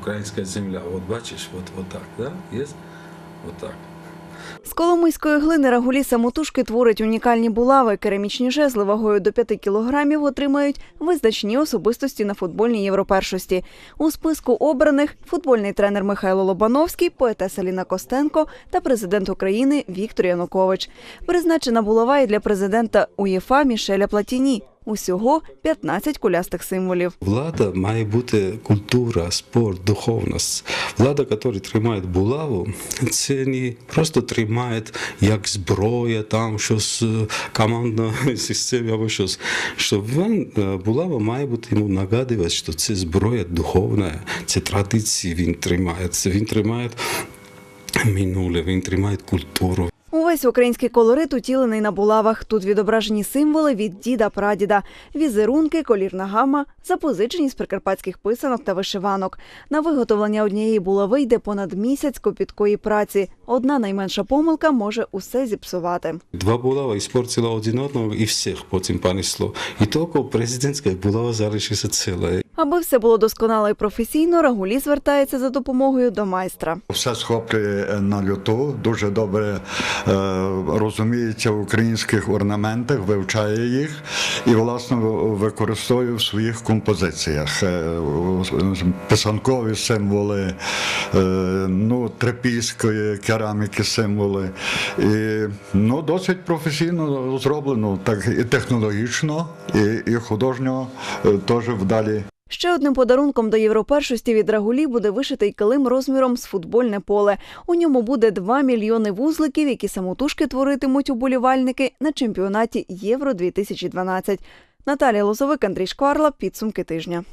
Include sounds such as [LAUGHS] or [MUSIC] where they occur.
українська земля. От бачиш, от, от так, да? Є? От так. З коломийської глини Рагулі самотужки творить унікальні булави. Керамічні жезли вагою до 5 кілограмів отримають визначні особистості на футбольній європершості. У списку обраних футбольний тренер Михайло Лобановський, поетеса Ліна Костенко та президент України Віктор Янукович. Призначена булава і для президента УЄФА Мішеля Платіні. Усього 15 кулястих символів. Влада має бути культура, спорт, духовність. Влада, яка тримає булаву, це не просто тримає як зброя, там щось е, командна [LAUGHS] система або щось. Що він, е, булава має бути йому нагадувати, що це зброя духовна, це традиції він тримає. Він тримає минуле, він тримає культуру. Увесь український колорит утілений на булавах. Тут відображені символи від діда прадіда, візерунки, колірна гама, запозичені з прикарпатських писанок та вишиванок. На виготовлення однієї булави йде понад місяць копіткої праці. Одна найменша помилка може усе зіпсувати. Два булава іспортила один одного і всіх потім понесло. І тільки президентська булава залишилася ціла. Аби все було досконало і професійно, Рагулі звертається за допомогою до майстра. Все схоплює на люту, дуже добре е, розуміється в українських орнаментах, вивчає їх і, власне, використовує в своїх композиціях. Е, Писанкові символи, е, ну, трипільської кераміки символи. І, ну, досить професійно зроблено, так і технологічно, і, і художньо теж вдалі. Ще одним подарунком до європершості від Рагулі буде вишитий килим розміром з футбольне поле. У ньому буде 2 мільйони вузликів, які самотужки творитимуть уболівальники на чемпіонаті Євро 2012. Наталія Лозовик, Андрій Шкварла. Підсумки тижня.